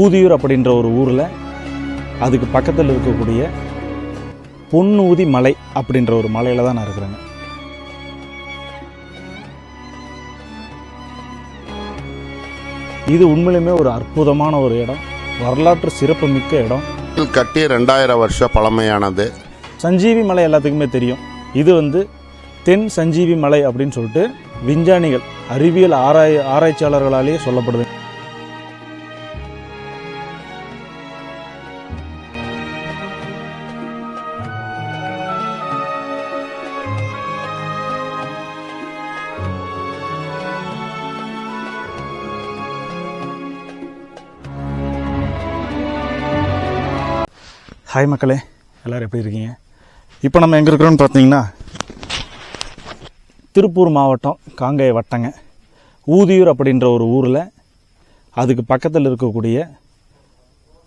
ஊதியூர் அப்படின்ற ஒரு ஊரில் அதுக்கு பக்கத்தில் இருக்கக்கூடிய பொன்னூதி மலை அப்படின்ற ஒரு மலையில் தான் நான் இருக்கிறேங்க. இது உண்மையிலுமே ஒரு அற்புதமான ஒரு இடம். வரலாற்று சிறப்புமிக்க இடம். கட்டி ரெண்டாயிரம் வருஷம் பழமையானது. சஞ்சீவி மலை எல்லாத்துக்குமே தெரியும். இது வந்து தென் சஞ்சீவி மலை அப்படின்னு சொல்லிட்டு விஞ்ஞானிகள் அறிவியல் ஆராய் ஆராய்ச்சியாளர்களாலேயே சொல்லப்படுது. ஹாய் மக்களே. எல்லோரும் எப்படி இருக்கீங்க? இப்போ நம்ம எங்கே இருக்கிறோன்னு பார்த்தீங்கன்னா திருப்பூர் மாவட்டம் காங்கேய வட்டங்க. ஊதியூர் அப்படின்ற ஒரு ஊரில் அதுக்கு பக்கத்தில் இருக்கக்கூடிய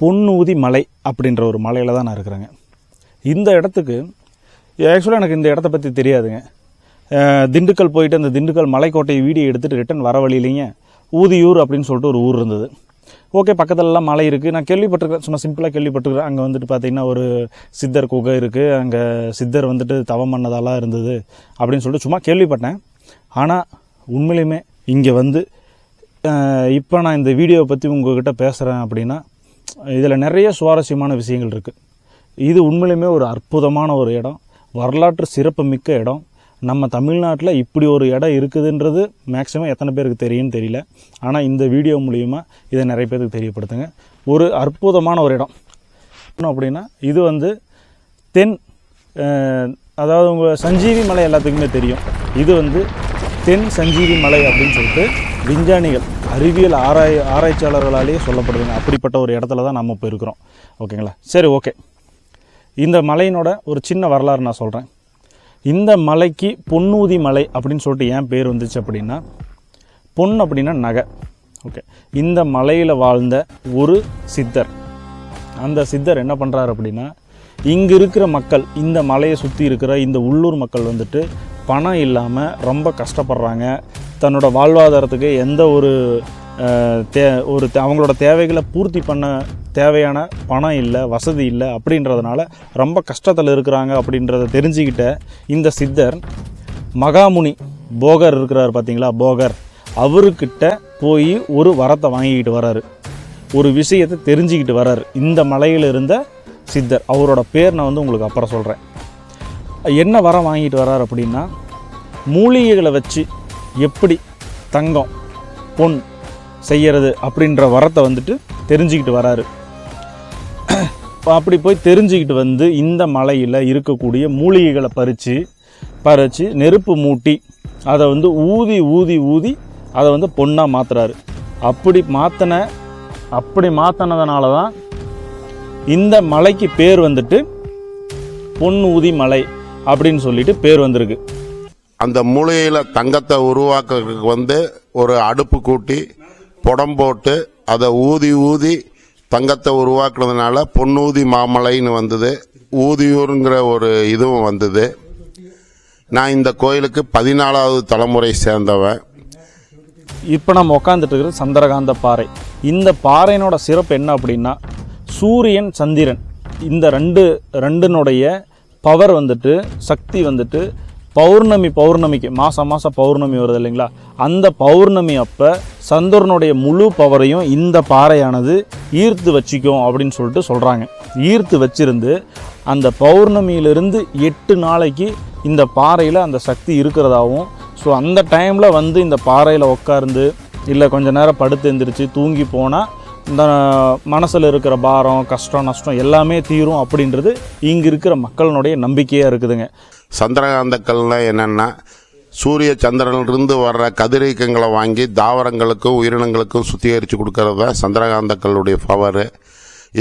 பொன்னூதி மலை அப்படின்ற ஒரு மலையில் தான் நான் இருக்கிறேங்க. இந்த இடத்துக்கு ஆக்சுவலாக எனக்கு இந்த இடத்த பற்றி தெரியாதுங்க. திண்டுக்கல் போயிட்டு அந்த திண்டுக்கல் மலைக்கோட்டை வீடியோ எடுத்துகிட்டு ரிட்டன் வர வழியிலேங்க ஊதியூர் அப்படின்னு சொல்லிட்டு ஒரு ஊர் இருந்தது. ஓகே பக்கத்துலலாம் மலை இருக்குது நான் கேள்விப்பட்டிருக்கேன். சும்மா சிம்பிளாக கேள்விப்பட்டிருக்கேன். அங்கே வந்துட்டு பார்த்தீங்கன்னா ஒரு சித்தர் குகை இருக்குது அங்கே சித்தர் வந்துட்டு தவம் பண்ணதாலாம் இருந்தது அப்படின்னு சொல்லிட்டு சும்மா கேள்விப்பட்டேன். ஆனால் உண்மையிலுமே இங்கே வந்து இப்போ நான் இந்த வீடியோவை பற்றி உங்கள்கிட்ட பேசுகிறேன் அப்படின்னா இதில் நிறைய சுவாரஸ்யமான விஷயங்கள் இருக்குது இது உண்மையிலுமே ஒரு அற்புதமான ஒரு இடம். வரலாற்று சிறப்பு மிக்க இடம். நம்ம தமிழ்நாட்டில் இப்படி ஒரு இடம் இருக்குதுன்றது மேக்ஸிமம் எத்தனை பேருக்கு தெரியும்னு தெரியல. ஆனால் இந்த வீடியோ மூலிமா இதை நிறைய பேருக்கு தெரியப்படுத்துங்க. ஒரு அற்புதமான ஒரு இடம். அப்படின்னா இது வந்து தென் அதாவது உங்கள் சஞ்சீவி மலை எல்லாத்துக்குமே தெரியும். இது வந்து தென் சஞ்சீவி மலை அப்படின்னு சொல்லிட்டு விஞ்ஞானிகள் அறிவியல் ஆராய் ஆராய்ச்சியாளர்களாலேயே சொல்லப்படுதுங்க. அப்படிப்பட்ட ஒரு இடத்துல தான் நம்ம இப்போ இருக்கிறோம் ஓகேங்களா? சரி ஓகே. இந்த மலையினோட ஒரு சின்ன வரலாறு நான் சொல்கிறேன் இந்த மலைக்கு பொன்னூதி மலை அப்படின்னு சொல்லிட்டு ஏன் பேர் வந்துச்சு அப்படின்னா பொன் அப்படின்னா நகை. ஓகே இந்த மலையில் வாழ்ந்த ஒரு சித்தர். அந்த சித்தர் என்ன பண்ணுறாரு அப்படின்னா இங்கே இருக்கிற மக்கள் இந்த மலையை சுற்றி இருக்கிற இந்த உள்ளூர் மக்கள் வந்துட்டு பணம் இல்லாமல் ரொம்ப கஷ்டப்படுறாங்க. தன்னோட வாழ்வாதாரத்துக்கு எந்த ஒரு தே ஒரு தே- அவங்களோட தேவைகளை பூர்த்தி பண்ண தேவையான பணம் இல்லை வசதி இல்லை அப்படின்றதுனால ரொம்ப கஷ்டத்தில் இருக்கிறாங்க அப்படின்றத தெரிஞ்சுக்கிட்ட இந்த சித்தர் மகாமுனி போகர் இருக்கிறார் பார்த்தீங்களா? போகர். அவர்கிட்ட போய் ஒரு வரத்தை வாங்கிக்கிட்டு வராரு. ஒரு விஷயத்தை தெரிஞ்சுக்கிட்டு வராரு. இந்த மலையில் இருந்த சித்தர். அவரோட பேர் நான் வந்து உங்களுக்கு அப்புறம் சொல்கிறேன் என்ன வரம் வாங்கிட்டு வரார் அப்படின்னா மூலிகைகளை வச்சு எப்படி தங்கம் பொன் செய்கிறது அப்படின்ற வரத்தை வந்துட்டு தெரிஞ்சுக்கிட்டு வராரு. அப்படி போய் தெரிஞ்சுக்கிட்டு வந்து இந்த மலையில் இருக்கக்கூடிய மூலிகைகளை பறித்து பறித்து நெருப்பு மூட்டி அதை வந்து ஊதி ஊதி ஊதி அதை வந்து பொண்ணாக மாற்றுறாரு அப்படி மாற்றின அப்படி மாற்றினதுனால தான் இந்த மலைக்கு பேர் வந்துட்டு பொன் ஊதி மலை அப்படின்னு சொல்லிட்டு பேர் வந்திருக்கு. அந்த மூலையில் தங்கத்தை உருவாக்குறதுக்கு வந்து ஒரு அடுப்பு கூட்டி புடம் போட்டு அதை ஊதி ஊதி தங்கத்தை உருவாக்குனதுனால பொன்னூதி மாமலைன்னு வந்தது. ஊதியூருங்கிற ஒரு இதுவும் வந்தது. நான் இந்த கோயிலுக்கு பதினாலாவது தலைமுறை சேர்ந்தவன். இப்போ நம்ம உட்காந்துட்டு இருக்கிறது சந்திரகாந்த பாறை. இந்த பாறையினோட சிறப்பு என்ன அப்படின்னா சூரியன் சந்திரன். இந்த ரெண்டு ரெண்டுனுடைய பவர் வந்துட்டு சக்தி வந்துட்டு பௌர்ணமி பௌர்ணமிக்கு மாதம் மாதம் பௌர்ணமி வருது இல்லைங்களா? அந்த பௌர்ணமி அப்போ சந்திரனுடைய முழு பவரையும் இந்த பாறையானது ஈர்த்து வச்சுக்கும் அப்படின்னு சொல்லிட்டு சொல்கிறாங்க ஈர்த்து வச்சிருந்து அந்த பௌர்ணமியிலிருந்து எட்டு நாளைக்கு இந்த பாறையில் அந்த சக்தி இருக்கிறதாகவும் ஸோ அந்த டைமில் வந்து இந்த பாறையில் உட்கார்ந்து இல்லை கொஞ்ச நேரம் படுத்து எந்திரிச்சு தூங்கி போனால் இந்த மனசில் இருக்கிற பாரம் கஷ்டம் நஷ்டம் எல்லாமே தீரும் அப்படின்றது இங்கே இருக்கிற மக்களினுடைய நம்பிக்கையாக இருக்குதுங்க. சந்திரகாந்த என்னென்னா சூரிய சந்திரனிலிருந்து வர்ற கதிரீக்கங்களை வாங்கி தாவரங்களுக்கும் உயிரினங்களுக்கும் சுத்திகரித்து கொடுக்கறது தான் சந்திரகாந்த கல்லுடைய பவர்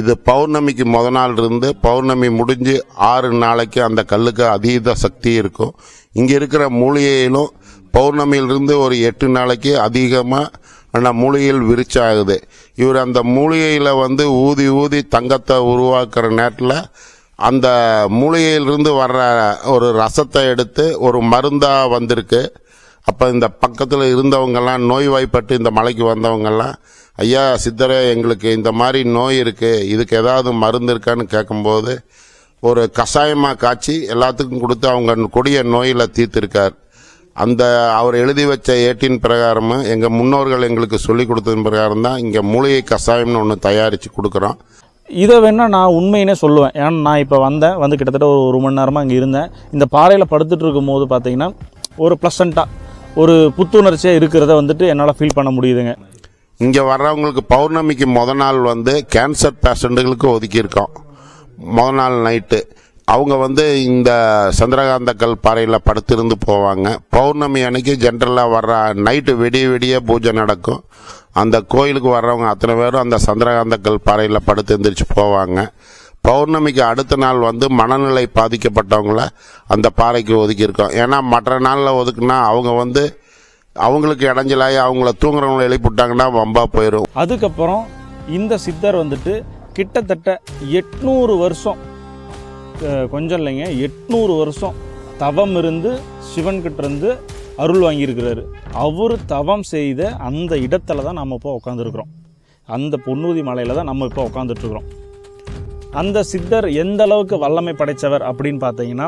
இது பௌர்ணமிக்கு முத நாள் இருந்து பௌர்ணமி முடிஞ்சு ஆறு நாளைக்கு அந்த கல்லுக்கு அதீத சக்தி இருக்கும். இங்கே இருக்கிற மூலிகையிலும் பௌர்ணமியிலிருந்து ஒரு எட்டு நாளைக்கு அதிகமாக அந்த மூலிகையில் விரிச்சாகுது. இவர் அந்த மூலிகையில் வந்து ஊதி ஊதி தங்கத்தை உருவாக்குற நேரத்தில் அந்த மூலிகையிலிருந்து வர்ற ஒரு ரசத்தை எடுத்து ஒரு மருந்தாக வந்திருக்கு. அப்போ இந்த பக்கத்தில் இருந்தவங்கெல்லாம் நோய்வாய்ப்பட்டு இந்த மலைக்கு வந்தவங்கெல்லாம் ஐயா சித்தரே எங்களுக்கு இந்த மாதிரி நோய் இருக்குது இதுக்கு ஏதாவது மருந்து இருக்கான்னு கேட்கும்போது ஒரு கஷாயமாக காய்ச்சி எல்லாத்துக்கும் கொடுத்து அவங்க கொடிய நோயில் தீர்த்திருக்கார். அந்த அவர் எழுதி வச்ச ஏட்டின் பிரகாரமும் எங்கள் முன்னோர்கள் எங்களுக்கு சொல்லி கொடுத்ததன் பிரகாரம் தான் இங்கே மூலிகை கஷாயம்னு ஒன்று தயாரித்து கொடுக்குறோம். இதை வேணா நான் உண்மையினே சொல்லுவேன். ஏன்னா நான் இப்போ வந்தேன் வந்து கிட்டத்தட்ட ஒரு ஒரு மணி நேரமாக அங்கே இருந்தேன். இந்த பாறையில் படுத்துட்டு இருக்கும்போது பார்த்தீங்கன்னா ஒரு ப்ளசண்ட்டாக ஒரு புத்துணர்ச்சியாக இருக்கிறத வந்துட்டு என்னால் ஃபீல் பண்ண முடியுதுங்க. இங்கே வர்றவங்களுக்கு பௌர்ணமிக்கு முத நாள் வந்து கேன்சர் பேஷண்ட்டுகளுக்கு ஒதுக்கியிருக்கோம். முத நாள் நைட்டு அவங்க வந்து இந்த சந்திரகாந்தக்கல் பாறையில் படுத்திருந்து போவாங்க. பௌர்ணமி அன்னைக்கு ஜென்ரலாக வர்ற நைட்டு விடிய விடிய பூஜை நடக்கும். அந்த கோயிலுக்கு வர்றவங்க அத்தனை பேரும் அந்த சந்திரகாந்தக்கல் பாறையில் படுத்து எந்திரிச்சு போவாங்க. பௌர்ணமிக்கு அடுத்த நாள் வந்து மனநிலை பாதிக்கப்பட்டவங்கள அந்த பாறைக்கு ஒதுக்கியிருக்கோம். ஏன்னா மற்ற நாளில் ஒதுக்குனா அவங்க வந்து அவங்களுக்கு இடைஞ்சலாகி அவங்கள தூங்குறவங்கள எழுப்பிவிட்டாங்கன்னா வம்பா போயிடும் அதுக்கப்புறம் இந்த சித்தர் வந்துட்டு கிட்டத்தட்ட எட்நூறு வருஷம் கொஞ்சம் இல்லைங்க. எட்நூறு வருஷம் தவம் இருந்து சிவன்கிட்ட இருந்து அருள் வாங்கியிருக்கிறாரு. அவர் தவம் செய்த அந்த இடத்துல தான் நம்ம இப்போ உட்காந்துருக்குறோம் அந்த பொன்னூதி மலையில் தான் நம்ம இப்போ உட்காந்துட்ருக்குறோம் அந்த சித்தர் எந்த அளவுக்கு வல்லமை படைத்தவர் அப்படின்னு பார்த்தீங்கன்னா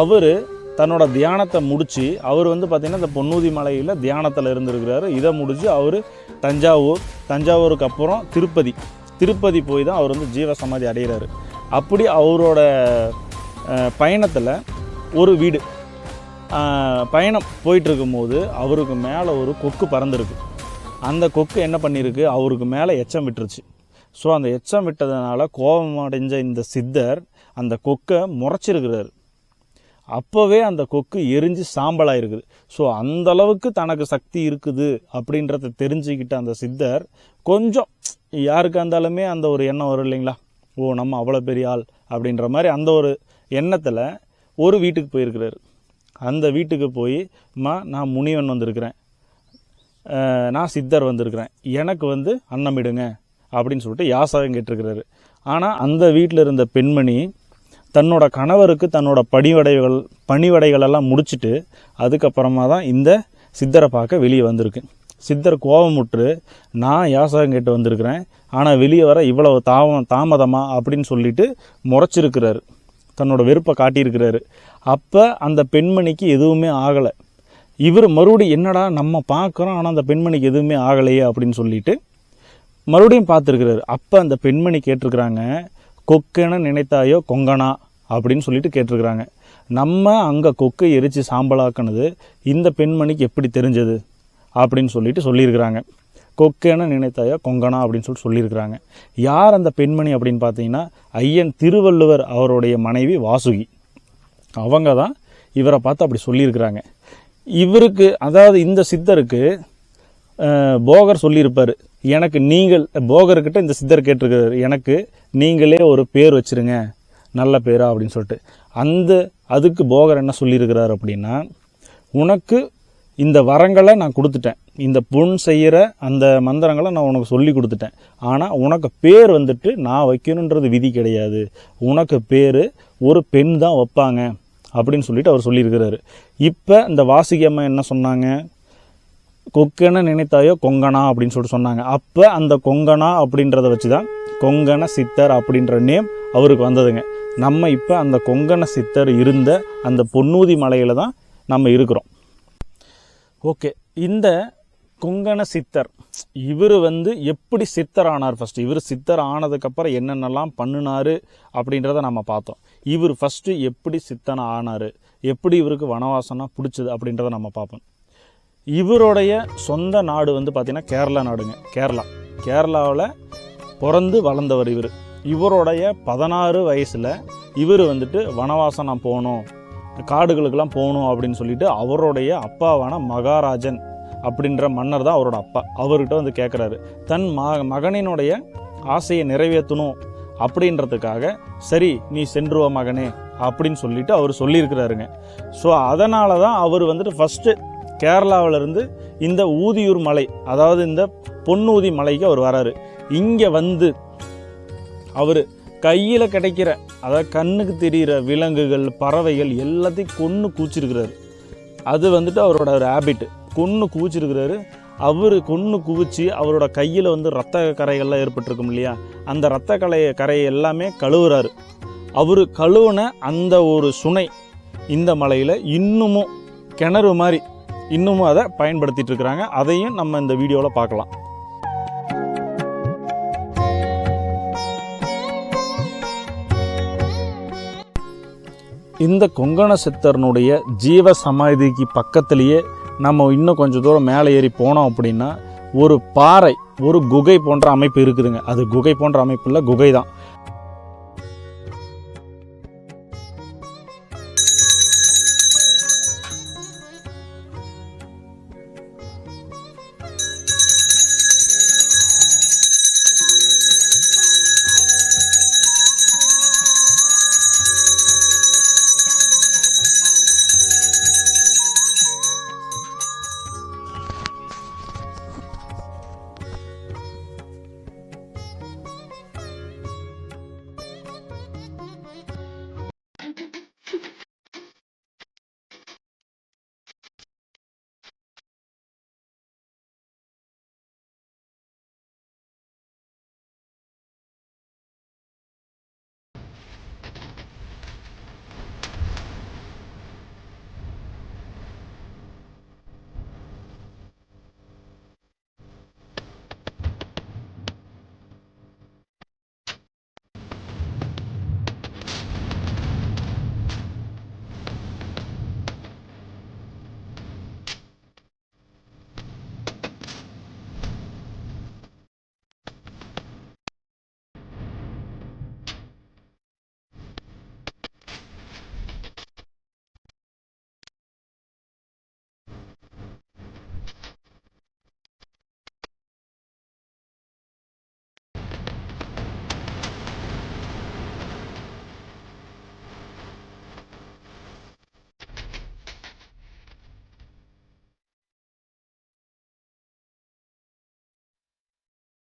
அவர் தன்னோட தியானத்தை முடித்து அவர் வந்து பார்த்திங்கன்னா இந்த பொன்னூதி மலையில் தியானத்தில் இருந்திருக்கிறாரு. இதை முடித்து அவர் தஞ்சாவூர் தஞ்சாவூருக்கு அப்புறம் திருப்பதி திருப்பதி போய் தான் அவர் வந்து ஜீவ சமாதி அடைகிறாரு. அப்படி அவரோட பயணத்தில் ஒரு வீடு பயணம் போயிட்டுருக்கும் போது அவருக்கு மேலே ஒரு கொக்கு பறந்துருக்கு. அந்த கொக்கு என்ன பண்ணியிருக்கு அவருக்கு மேலே எச்சம் விட்டுருச்சு. ஸோ அந்த எச்சம் விட்டதுனால கோபம் அடைஞ்ச இந்த சித்தர் அந்த கொக்கை முறைச்சிருக்கிறாரு. அப்போவே அந்த கொக்கு எரிஞ்சு சாம்பலாக இருக்குது ஸோ அந்தளவுக்கு தனக்கு சக்தி இருக்குது அப்படின்றத தெரிஞ்சுக்கிட்ட அந்த சித்தர் கொஞ்சம் யாருக்கா இருந்தாலுமே அந்த ஒரு எண்ணம் வரும் இல்லைங்களா? ஓ நம்ம அவ்வளோ பெரிய ஆள் அப்படின்ற மாதிரி அந்த ஒரு எண்ணத்தில் ஒரு வீட்டுக்கு போயிருக்கிறாரு. அந்த வீட்டுக்கு போய் மா நான் முனிவன் வந்திருக்கிறேன். நான் சித்தர் வந்திருக்கிறேன். எனக்கு வந்து அன்னமிடுங்க அப்படின்னு சொல்லிட்டு யாசகம் கேட்டிருக்கிறாரு. ஆனால் அந்த வீட்டில் இருந்த பெண்மணி தன்னோட கணவருக்கு தன்னோட பணிவடைகள் பணிவடைகள் எல்லாம் அதுக்கப்புறமா தான் இந்த சித்தரை பார்க்க வெளியே வந்திருக்கு. சித்தர் கோபமுற்று நான் யாசகம் கேட்டு வந்திருக்கிறேன். ஆனால் வெளியே வர இவ்வளவு தாம தாமதமாக அப்படின்னு சொல்லிட்டு முறைச்சிருக்கிறாரு. தன்னோட வெறுப்பை காட்டியிருக்கிறாரு. அப்போ அந்த பெண்மணிக்கு எதுவுமே ஆகலை. இவர் மறுபடியும் என்னடா நம்ம பார்க்குறோம் ஆனால் அந்த பெண்மணிக்கு எதுவுமே ஆகலையே? அப்படின்னு சொல்லிட்டு மறுபடியும் பார்த்துருக்கிறாரு. அப்போ அந்த பெண்மணி கேட்டிருக்கிறாங்க கொக்குன்னு நினைத்தாயோ கொங்கனா? அப்படின்னு சொல்லிட்டு கேட்டிருக்கிறாங்க. நம்ம அங்கே கொக்கை எரித்து சாம்பலாக்குனது இந்த பெண்மணிக்கு எப்படி தெரிஞ்சது? அப்படின்னு சொல்லிட்டு சொல்லியிருக்கிறாங்க. கொக்கென நினைத்தாயா கொங்கனா அப்படின்னு சொல்லிட்டு சொல்லியிருக்கிறாங்க. யார் அந்த பெண்மணி அப்படின்னு பார்த்தீங்கன்னா ஐயன் திருவள்ளுவர் அவருடைய மனைவி வாசுகி. அவங்க தான் இவரை பார்த்து அப்படி சொல்லியிருக்கிறாங்க. இவருக்கு அதாவது இந்த சித்தருக்கு போகர் சொல்லியிருப்பார். எனக்கு நீங்கள் போகர்கிட்ட இந்த சித்தர் கேட்டிருக்கிறார். எனக்கு நீங்களே ஒரு பேர் வச்சிருங்க. நல்ல பேரா அப்படின்னு சொல்லிட்டு. அந்த அதுக்கு போகர் என்ன சொல்லியிருக்கிறார் அப்படின்னா உனக்கு இந்த வரங்களை நான் கொடுத்துட்டேன். இந்த புண் செய்கிற அந்த மந்திரங்களை நான் உனக்கு சொல்லி கொடுத்துட்டேன். ஆனால் உனக்கு பேர் வந்துட்டு நான் வைக்கணுன்றது விதி கிடையாது. உனக்கு பேர் ஒரு பெண் தான் வைப்பாங்க அப்படின்னு சொல்லிட்டு அவர் சொல்லியிருக்கிறாரு. இப்போ இந்த வாசுகி அம்மா என்ன சொன்னாங்க? கொக்கனை நினைத்தாயோ கொங்கனா அப்படின்னு சொல்லிட்டு சொன்னாங்க. அப்போ அந்த கொங்கனா அப்படின்றத வச்சு தான் கொங்கண சித்தர் அப்படின்ற நேம் அவருக்கு வந்ததுங்க. நம்ம இப்போ அந்த கொங்கண சித்தர் இருந்த அந்த பொன்னூதி மலையில் தான் நம்ம இருக்கிறோம். ஓகே. இந்த கொங்கண சித்தர் இவர் வந்து எப்படி சித்தர் ஆனார் ஃபஸ்ட்டு இவர் சித்தர் ஆனதுக்கப்புறம் என்னென்னலாம் பண்ணினார் அப்படின்றத நம்ம பார்த்தோம். இவர் ஃபஸ்ட்டு எப்படி சித்தனை ஆனார்? எப்படி இவருக்கு வனவாசனா பிடிச்சது அப்படின்றத நம்ம பார்ப்போம். இவருடைய சொந்த நாடு வந்து பார்த்திங்கன்னா கேரளா நாடுங்க. கேரளா. கேரளாவில் பிறந்து வளர்ந்தவர் இவர். இவருடைய பதினாறு வயசில் இவர் வந்துட்டு வனவாசனம் போகணும். காடுகளுக்கெல்லாம் போகணும் அப்படின்னு சொல்லிட்டு அவருடைய அப்பாவான மகாராஜன் அப்படின்ற மன்னர் தான் அவரோட அப்பா. அவர்கிட்ட வந்து கேட்குறாரு தன் ம மகனினுடைய ஆசையை நிறைவேற்றணும் அப்படின்றதுக்காக சரி நீ சென்று வா மகனே அப்படின்னு சொல்லிட்டு அவர் சொல்லியிருக்கிறாருங்க. ஸோ அதனால தான் அவர் வந்துட்டு ஃபஸ்ட்டு கேரளாவிலிருந்து இந்த ஊதியூர் மலை அதாவது இந்த பொன்னூதி மலைக்கு அவர் வராரு. இங்கே வந்து அவர் கையில் கிடைக்கிற அதாவது கண்ணுக்கு தெரிகிற விலங்குகள் பறவைகள் எல்லாத்தையும் கொன்று கூச்சிருக்கிறாரு அது வந்துட்டு அவரோட ஒரு ஹேபிட்டு கொன்று கூச்சிருக்கிறாரு அவர் கொன்று குவிச்சு அவரோட கையில் வந்து ரத்த கரைகள்லாம் ஏற்பட்டிருக்கும் இல்லையா? அந்த ரத்த கலைய கரையை எல்லாமே கழுவுறாரு. அவர் கழுவுன அந்த ஒரு சுனை இந்த மலையில் இன்னமும் கிணறு மாதிரி இன்னமும் அதை பயன்படுத்திகிட்டு இருக்கிறாங்க. அதையும் நம்ம இந்த வீடியோவில் பார்க்கலாம். இந்த கொங்கண சித்தர்னுடைய ஜீவ சமாதிக்கு பக்கத்திலேயே நம்ம இன்னும் கொஞ்சம் தூரம் மேலே ஏறி போனோம் அப்படின்னா ஒரு பாறை ஒரு குகை போன்ற அமைப்பு இருக்குதுங்க. அது குகை போன்ற அமைப்பு இல்லை குகை தான்.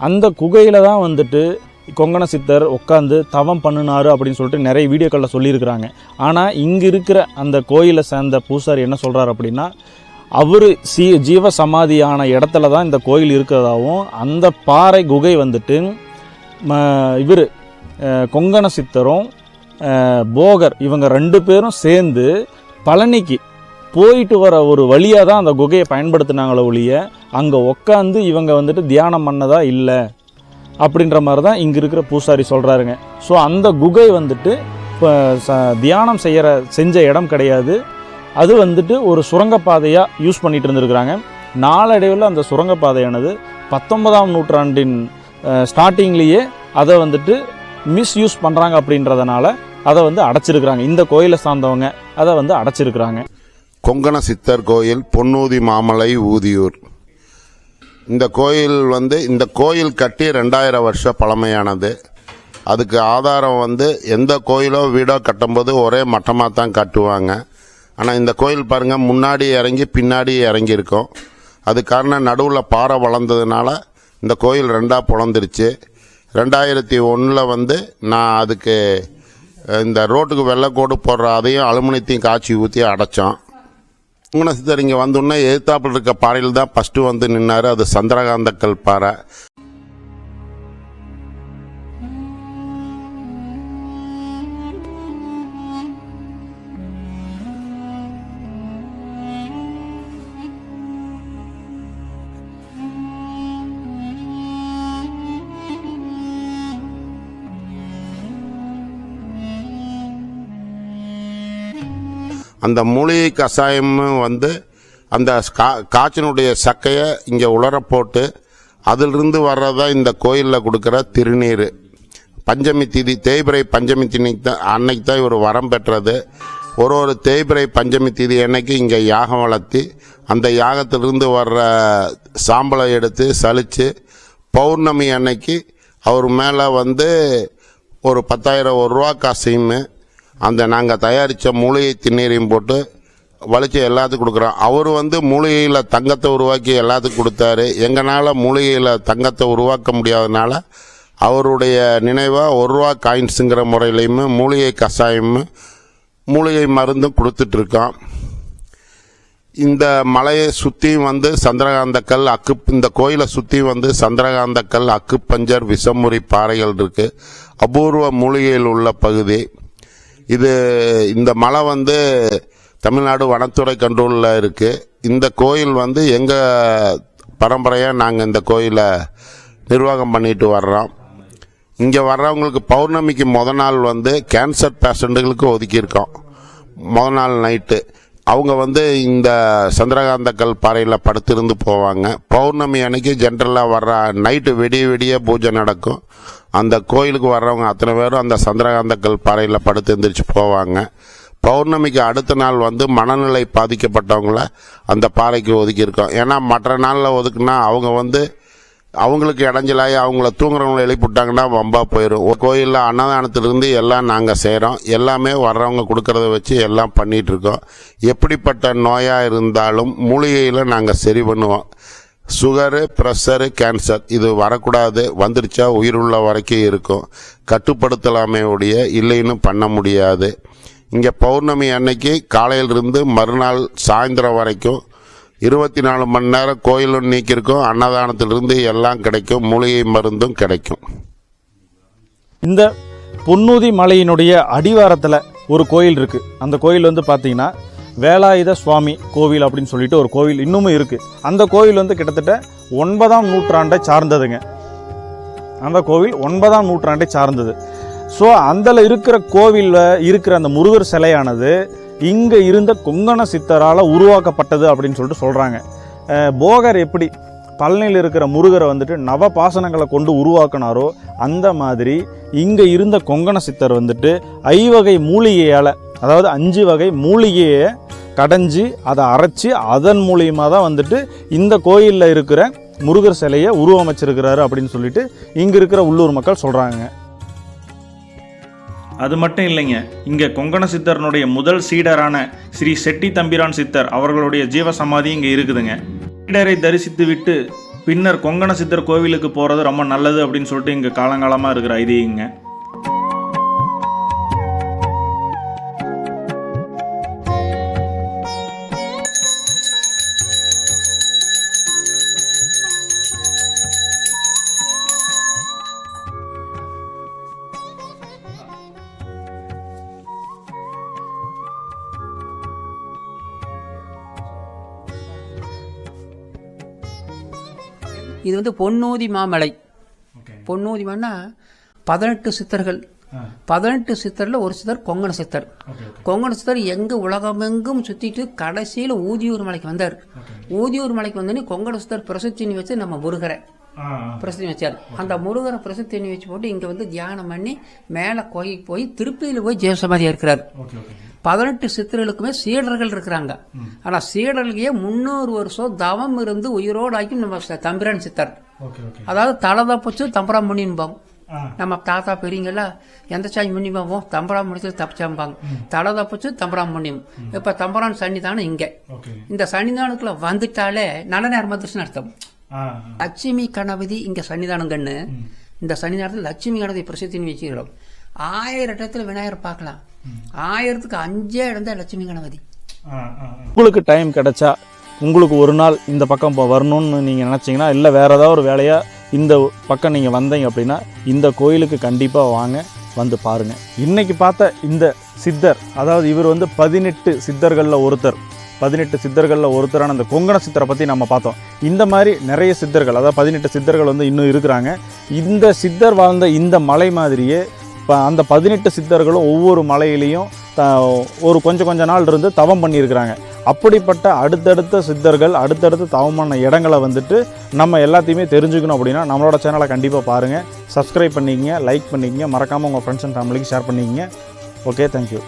அந்த குகையில் தான் வந்துட்டு கொங்கண சித்தர் உட்காந்து தவம் பண்ணினாரு அப்படின்னு சொல்லிட்டு நிறைய வீடியோக்களில் சொல்லியிருக்கிறாங்க. ஆனால் இங்கே இருக்கிற அந்த கோயிலை சேர்ந்த பூசாரி என்ன சொல்கிறார் அப்படின்னா அவர் சி ஜீவ சமாதியான இடத்துல தான் இந்த கோயில் இருக்கிறதாகவும் அந்த பாறை குகை வந்துட்டு இவர் கொங்கண சித்தரும் போகர் இவங்க ரெண்டு பேரும் சேர்ந்து பழனிக்கு போயிட்டு வர ஒரு வழியாக தான் அந்த குகையை பயன்படுத்தினாங்களே ஒழிய அங்கே உட்காந்து இவங்க வந்துட்டு தியானம் பண்ணதா இல்லை அப்படின்ற மாதிரி தான் இங்கே இருக்கிற பூசாரி சொல்கிறாருங்க ஸோ அந்த குகை வந்துட்டு இப்போ ச தியானம் செய்கிற செஞ்ச இடம் கிடையாது. அது வந்துட்டு ஒரு சுரங்கப்பாதையாக யூஸ் பண்ணிகிட்டு இருந்திருக்கிறாங்க. நாளடைவில் அந்த சுரங்கப்பாதையானது பத்தொன்பதாம் நூற்றாண்டின் ஸ்டார்டிங்லேயே அதை வந்துட்டு மிஸ்யூஸ் பண்ணுறாங்க அப்படின்றதுனால அதை வந்து அடைச்சிருக்கிறாங்க. இந்த கோயிலை சார்ந்தவங்க அதை வந்து அடைச்சிருக்கிறாங்க. கொங்கண சித்தர் கோயில் பொன்னூதி மாமலை ஊதியூர். இந்த கோயில் வந்து இந்த கோயில் கட்டி ரெண்டாயிரம் வருஷம் பழமையானது. அதுக்கு ஆதாரம் வந்து எந்த கோயிலோ வீடோ கட்டும்போது ஒரே மட்டமாக தான் கட்டுவாங்க. ஆனால் இந்த கோயில் பாருங்கள் முன்னாடி இறங்கி பின்னாடி இறங்கி இருக்கும் அது காரணம் நடுவில் பாறை வளர்ந்ததுனால இந்த கோயில் ரெண்டாக பிளந்துருச்சு ரெண்டாயிரத்தி ஒன்றில் வந்து நான் அதுக்கு இந்த ரோட்டுக்கு வெள்ளைக்கோடு போடுற அதையும் அலுமினியத்தையும் காய்ச்சி ஊற்றி அடைச்சோம். குணசித்தர் இங்கே வந்தோடனே எழுத்தாப்பில் இருக்க பாறையில் தான் ஃபஸ்ட்டு வந்து நின்னார். அது சந்திரகாந்தக்கல் பாறை. அந்த மூலிகை கஷாயமும் வந்து அந்த கா- காய்ச்சனுடைய சக்கையை இங்கே உலர போட்டு அதிலிருந்து வர்றதா இந்த கோயிலில் கொடுக்குற திருநீர். பஞ்சமி திதி தேய்பிரை பஞ்சமி திதி தான் அன்னைக்கு தான் இவர் வரம் பெற்றது. ஒரு ஒரு தேய்பிரை பஞ்சமி திதி அன்னைக்கு இங்கே யாகம் வளர்த்தி அந்த யாகத்திலிருந்து வர்ற சாம்பலை எடுத்து சலித்து பௌர்ணமி அன்னைக்கு அவர் மேலே வந்து ஒரு பத்தாயிரம் ஒரு ரூபா காசையும் அந்த நாங்கள் தயாரித்த மூலிகை திண்ணீரையும் போட்டு வலிச்சு எல்லாத்துக்கும் கொடுக்குறோம். அவர் வந்து மூலிகையில் தங்கத்தை உருவாக்கி எல்லாத்துக்கும் கொடுத்தாரு. எங்களால் மூலிகையில் தங்கத்தை உருவாக்க முடியாதனால அவருடைய நினைவாக ஒரு ரூபா காயின்ஸுங்கிற முறையிலையுமே மூலிகை கஷாயமும் மூலிகை மருந்தும் கொடுத்துட்ருக்கோம் இந்த மலையை சுற்றியும் வந்து சந்திரகாந்தக்கல் அக்கு இந்த கோயிலை சுற்றியும் வந்து சந்திரகாந்தக்கல் அக்குப்பஞ்சர் விஷமுறி பாறைகள் இருக்குது அபூர்வ மூலிகையில் உள்ள பகுதி. இது இந்த மலை வந்து தமிழ்நாடு வனத்துறை கண்ட்ரோலில் இருக்குது இந்த கோயில் வந்து எங்கள் பரம்பரையாக நாங்கள் இந்த கோயிலை நிர்வாகம் பண்ணிட்டு வர்றோம். இங்கே வர்றவங்களுக்கு பௌர்ணமிக்கு முத நாள் வந்து கேன்சர் பேஷண்ட்டுகளுக்கு ஒதுக்கியிருக்கோம். முத நாள் நைட்டு அவங்க வந்து இந்த சந்திரகாந்தக்கல் பாறையில் படுத்திருந்து போவாங்க. பௌர்ணமி அன்னைக்கு ஜென்ரலாக வர்ற நைட்டு வெடிய வெடிய பூஜை நடக்கும். அந்த கோயிலுக்கு வர்றவங்க அத்தனை பேரும் அந்த சந்திரகாந்தக்கல் பாறையில் படுத்து எந்திரிச்சு போவாங்க. பௌர்ணமிக்கு அடுத்த நாள் வந்து மனநிலை பாதிக்கப்பட்டவங்கள அந்த பாறைக்கு ஒதுக்கியிருக்கோம் ஏன்னா மற்ற நாளில் ஒதுக்குனா அவங்க வந்து அவங்களுக்கு இடைஞ்சலாகி அவங்கள தூங்குறவங்களை எழுப்பிவிட்டாங்கன்னா வம்பா போயிடும் ஒரு கோயிலில் அன்னதானத்திலிருந்து எல்லாம் நாங்கள் செய்கிறோம் எல்லாமே வர்றவங்க கொடுக்கறத வச்சு எல்லாம் பண்ணிகிட்ருக்கோம் எப்படிப்பட்ட நோயாக இருந்தாலும் மூலிகையில் நாங்கள் சரி பண்ணுவோம். சுகரு ப்ரெஷரு கேன்சர் இது வரக்கூடாது. வந்துருச்சா உயிருள்ள வரைக்கும் இருக்கும். கட்டுப்படுத்தலாமே உடைய இல்லைன்னு பண்ண முடியாது. இங்கே பௌர்ணமி அன்னைக்கு காலையிலிருந்து மறுநாள் சாயந்தரம் வரைக்கும் இருபத்தி நாலு மணி நேரம் கோயிலும் நீக்கியிருக்கும். அன்னதானத்திலிருந்து எல்லாம் கிடைக்கும். மூலிகை மருந்தும் கிடைக்கும். இந்த பொன்னூதி மலையினுடைய அடிவாரத்தில் ஒரு கோயில் இருக்குது அந்த கோயில் வந்து பார்த்தீங்கன்னா வேலாயுத சுவாமி கோவில் அப்படின்னு சொல்லிட்டு ஒரு கோவில் இன்னமும் இருக்குது அந்த கோவில் வந்து கிட்டத்தட்ட ஒன்பதாம் நூற்றாண்டை சார்ந்ததுங்க. அந்த கோவில் ஒன்பதாம் நூற்றாண்டை சார்ந்தது. ஸோ அந்தல இருக்கிற கோவிலில் இருக்கிற அந்த முருகர் சிலையானது இங்கே இருந்த கொங்கண சித்தரால் உருவாக்கப்பட்டது அப்படின்னு சொல்லிட்டு சொல்கிறாங்க போகர் எப்படி பழனியில் இருக்கிற முருகரை வந்துட்டு நவ பாசனங்களை கொண்டு உருவாக்குனாரோ அந்த மாதிரி இங்கே இருந்த கொங்கண சித்தர் வந்துட்டு ஐவகை மூலிகையால் அதாவது அஞ்சு வகை மூலிகையை கடைஞ்சி அதை அரைச்சி அதன் மூலியமாக தான் வந்துட்டு இந்த கோயிலில் இருக்கிற முருகர் சிலையை உருவமைச்சிருக்கிறாரு அப்படின்னு சொல்லிட்டு இங்கே இருக்கிற உள்ளூர் மக்கள் சொல்கிறாங்க அது மட்டும் இல்லைங்க. இங்கே கொங்கண சித்தரனுடைய முதல் சீடரான ஸ்ரீ செட்டி தம்பிரான் சித்தர் அவர்களுடைய ஜீவ சமாதி இங்கே இருக்குதுங்க. சீடரை தரிசித்து விட்டு பின்னர் கொங்கண சித்தர் கோவிலுக்கு போகிறது ரொம்ப நல்லது அப்படின்னு சொல்லிட்டு இங்கே காலங்காலமாக இருக்கிற ஐதீகங்க. இது வந்து பொன்னூதி மாமலை. பொன்னூதி மன்னா பதினெட்டு சித்தர்கள். பதினெட்டு சித்தர்ல ஒரு சித்தர் கொங்கண சித்தர். கொங்கண சித்தர் எங்க உலகமெங்கும் சுத்திட்டு கடைசியில ஊதியூர் மலைக்கு வந்தார். ஊதியூர் மலைக்கு வந்தோடனே கொங்கண சித்தர் பிரசித்தினி வச்சு நம்ம முருகரை பிரசித்தி வச்சார். அந்த முருகரை பிரசித்தி வச்சு போட்டு இங்க வந்து தியானம் பண்ணி மேல கோயிலுக்கு போய் திருப்பியில போய் ஜெயசமாதியா இருக்கிறார். பதினெட்டு சித்தர்களுக்குமே சீடர்கள் இருக்கிறாங்க. ஆனா சீடர்களுக்கே முன்னூறு வருஷம் தவம் இருந்து உயிரோடு ஆக்கி நம்ம தம்பிரான் சித்தர். அதாவது தலதா போச்சு தம்பராம் முனின்பாங்க நம்ம தாத்தா பெரியங்கெல்லாம் எந்த சாமி முன்னிப்பாங்க தம்பராம் முடிச்சு தப்பிச்சாம்பாங்க. தலதா போச்சு தம்பராம் முன்னியம் இப்ப தம்பரான் சன்னிதானம் இங்க. இந்த சன்னிதானத்துக்குள்ள வந்துட்டாலே நல்ல நேரம் வந்துருச்சுன்னு அர்த்தம் லட்சுமி கணபதி இங்க சன்னிதானம் கண்ணு இந்த சன்னிதானத்தில் லட்சுமி கணபதி பிரசித்தின்னு வச்சுக்கிறோம். ஆயிரம் இடத்துல விநாயகர் பார்க்கலாம் ஆயிரத்துக்கு அஞ்சே இடம் தான் லட்சுமி கணபதி. உங்களுக்கு டைம் கிடைச்சா உங்களுக்கு ஒரு நாள் இந்த பக்கம் இப்போ வரணும்னு நீங்கள் நினச்சிங்கன்னா இல்லை வேறு ஏதாவது ஒரு வேலையாக இந்த பக்கம் நீங்கள் வந்தீங்க அப்படின்னா இந்த கோயிலுக்கு கண்டிப்பாக வாங்க வந்து பாருங்கள் இன்னைக்கு பார்த்த இந்த சித்தர் அதாவது இவர் வந்து பதினெட்டு சித்தர்களில் ஒருத்தர். பதினெட்டு சித்தர்களில் ஒருத்தரான அந்த கொங்கண சித்தரை பற்றி நம்ம பார்த்தோம். இந்த மாதிரி நிறைய சித்தர்கள் அதாவது பதினெட்டு சித்தர்கள் வந்து இன்னும் இருக்கிறாங்க. இந்த சித்தர் வாழ்ந்த இந்த மலை மாதிரியே இப்போ அந்த பதினெட்டு சித்தர்களும் ஒவ்வொரு மலையிலையும் த ஒரு கொஞ்சம் கொஞ்ச நாள் இருந்து தவம் பண்ணியிருக்கிறாங்க. அப்படிப்பட்ட அடுத்தடுத்த சித்தர்கள் அடுத்தடுத்த தவம் பண்ண இடங்களை வந்துட்டு நம்ம எல்லாத்தையுமே தெரிஞ்சுக்கணும் அப்படின்னா நம்மளோட சேனலை கண்டிப்பாக பாருங்கள் சப்ஸ்கிரைப் பண்ணிக்கங்க லைக் பண்ணிக்கங்க. மறக்காமல் உங்கள் ஃப்ரெண்ட்ஸ் அண்ட் ஃபேமிலிக்கு ஷேர் பண்ணிக்கங்க. Okay thank you